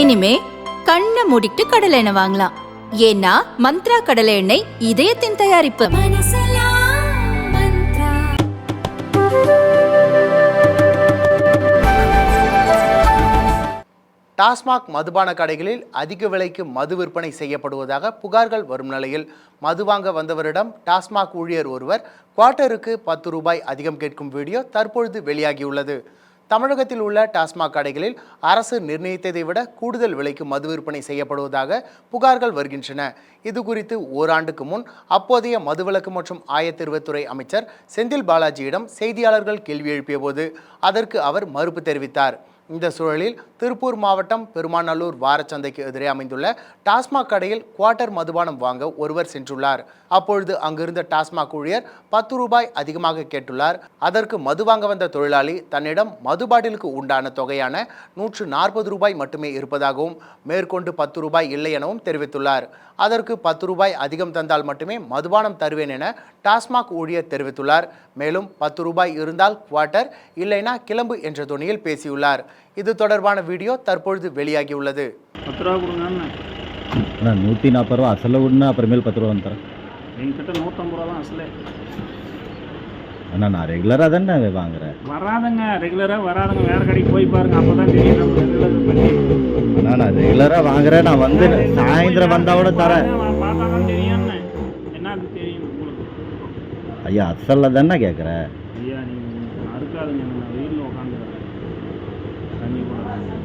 இனிமே கண்ணை மூடிட்டு கடலை எண்ணெய் வாங்கலாம். ஏன்னா மந்த்ரா கடலை எண்ணெய் இதயத்தின் தயாரிப்பு. டாஸ்மாக் மதுபான கடைகளில் அதிக விலைக்கு மது விற்பனை செய்யப்படுவதாக புகார்கள் வரும் நிலையில் மது வாங்க வந்தவரிடம் டாஸ்மாக் ஊழியர் ஒருவர் குவார்ட்டருக்கு பத்து ரூபாய் அதிகம் கேட்கும் வீடியோ தற்பொழுது வெளியாகியுள்ளது. தமிழகத்தில் உள்ள டாஸ்மாக் கடைகளில் அரசு நிர்ணயித்ததை விட கூடுதல் விலைக்கு மது விற்பனை செய்யப்படுவதாக புகார்கள் வருகின்றன. இது குறித்து ஓராண்டுக்கு முன் அப்போதைய மதுவிலக்கு மற்றும் ஆயத்தீர்வுத்துறை அமைச்சர் செந்தில் பாலாஜியிடம் செய்தியாளர்கள் கேள்வி எழுப்பியபோது அதற்கு அவர் மறுப்பு தெரிவித்தார். இந்த சூழலில் திருப்பூர் மாவட்டம் பெருமாநல்லூர் வாரச்சந்தைக்கு எதிரே அமைந்துள்ள டாஸ்மாக் கடையில் குவார்ட்டர் மதுபானம் வாங்க ஒருவர் சென்றுள்ளார். அப்பொழுது அங்கிருந்த டாஸ்மாக் ஊழியர் பத்து ரூபாய் அதிகமாக கேட்டுள்ளார். அதற்கு மது வாங்க வந்த தொழிலாளி தன்னிடம் மது பாட்டிலுக்கு உண்டான தொகையான நூற்று நாற்பது ரூபாய் மட்டுமே இருப்பதாகவும் மேற்கொண்டு பத்து ரூபாய் இல்லை எனவும் தெரிவித்துள்ளார். அதற்கு பத்து ரூபாய் அதிகம் தந்தால் மட்டுமே மதுபானம் தருவேன் என டாஸ்மாக் ஊழியர் தெரிவித்துள்ளார். மேலும் பத்து ரூபாய் இருந்தால் குவார்ட்டர் இல்லைனா கிளம்பு என்ற துணியில் பேசியுள்ளார். இது தொடர்பான வீடியோ தற்பொழுது வெளியாகியுள்ளது. பத்து ரூபா நாற்பது ரூபா அசல விடணும் அப்புறமேல் பத்து ரூபா தரேன் என்கிட்ட நூற்றம்பது ரூபா தான் அசலே நான் தானே வாங்குறேன். வராதுங்க ரெகுலராக வராதுங்க. வேறு கடைக்கு போய் பாருங்க அப்போ தான் தெரியும் நம்ம ரெகுலர் பண்ணி. அண்ணா நான் ரெகுலராக வாங்குறேன் நான் வந்து சாயந்தரம் வந்தால் கூட தரேன். பார்த்தா தான் தெரியும்ண்ணே என்ன அது தெரியும் உங்களுக்கு? ஐயா அசலில் தானே கேட்குறேன் ஐயா நீங்கள் அறுக்காதுங்க நம்ம धन्यवाद